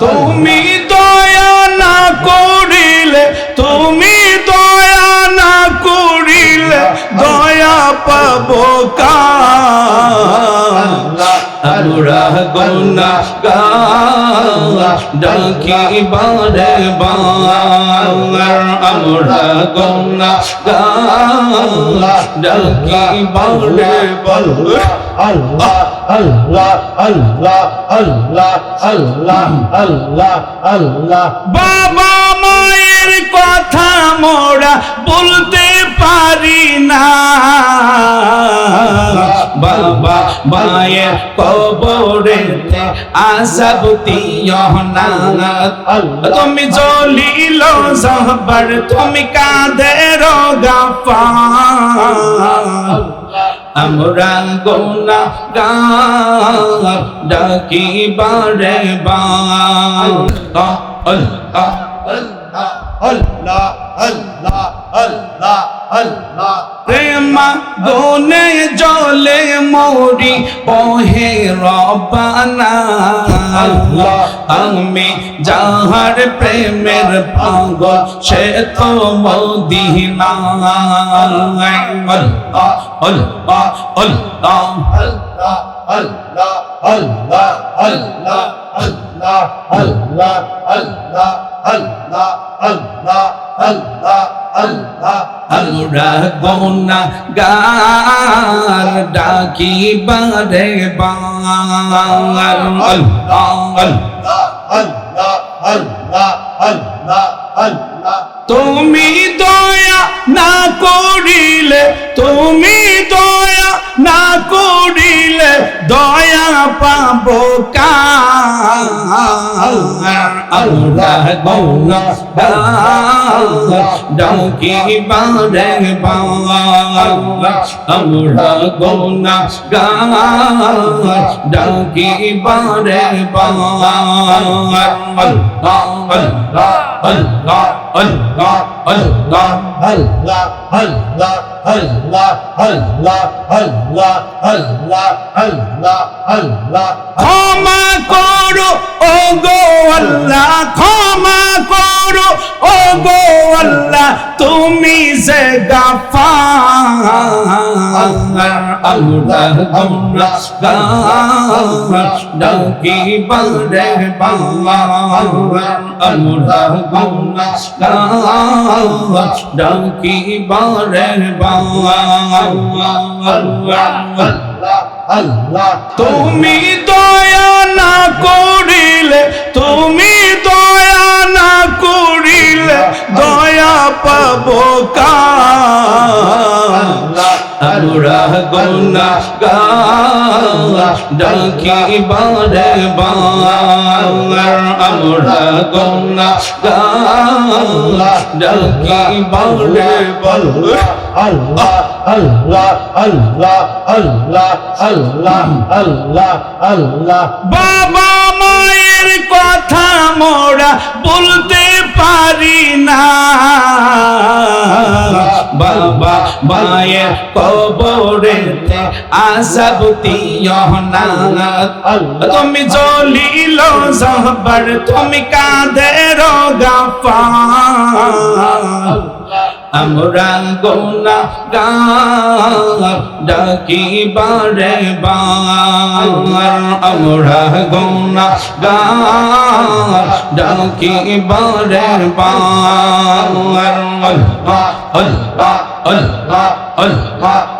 তুমি দয়া না করিলে তুমি দয়া না করিলে দয়া পাবো কা আমরা গুনা ডাকি বারে বার আমরা গুনা ডাকি বারে বার আল্লাহ আল্লাহ আল্লাহ আল্লাহ আল্লাহ আল্লাহ আল্লাহ বাবা মায়ের কথা মোরা বলতে পারি না মায়ের কবরেতে আসাব না। তুমি জলিল জহবার, তুমি কাঁদের গাফার আমরা গোনা গান ডাকি বারে বান আল্লাহ আল্লাহ আল্লাহ আল্লাহ। আল্লাহ প্রেমা দোনে জলে মৌরি পহে রবানা আল্লাহ আমি যাহার প্রেমের পাগল সে তো Medina Allah Allah Allah Allah Allah Allah Allah Allah, Allah, Allah, Allah, Allah, Allah, Allah. Allah Allah গৌনা গার ডাকি বারে বার আল্লাহ আল্লাহ আল্লাহ পাবো আল্লাহ গৌনা ডাকি বারে আমরা গৌনা ডাকি বার আল্লাহ আল্লাহ আল্লাহ আল্লাহ আল্লাহ আল্লাহ আল্লাহ আল্লাহ আল্লাহ আল্লাহ আল্লাহ আল্লাহ আল্লাহ ক্ষমা করো ও গো আল্লাহ, ক্ষমা করো ও গো আল্লাহ তুমি যে গাফার আল্লাহ আমরা ডাকি বারে বাংলা। আমরা গৌনা ডাকি বারে বাংলা। আল্লাহ আল্লাহ। তুমি দয়া না করিলে তুমি দয়া বার আল্লাহ আল্লাহ আল্লাহ আল্লাহ আল্লাহ আল্লাহ আল্লাহ বাবা মায়ের কথা মোরা বলতে বাবা মায়ের কবরেতে আসাবতি না তুমি জলিল জহবার, তুমি কাঁদের গাফার আমরা গোনা ডাকি বারে বার আমরা গোনা ডাকি বারে বার Allah, 拉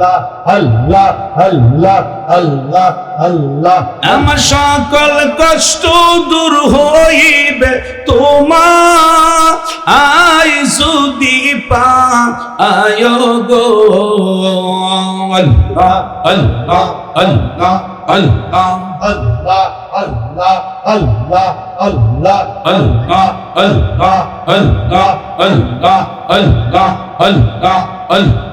আল্লাহ আল্লাহ আল্লাহ আল্লাহ আমার সকল কষ্ট দূর হইবে তোমার আই সুদি পা আয় গো আল্লাহ আল্লাহ আল্লাহ আল্লাহ আল্লাহ আল্লাহ আল্লাহ আল্লাহ আল্লাহ আল্লাহ আল্লাহ আল্লাহ আল্লাহ আল্লাহ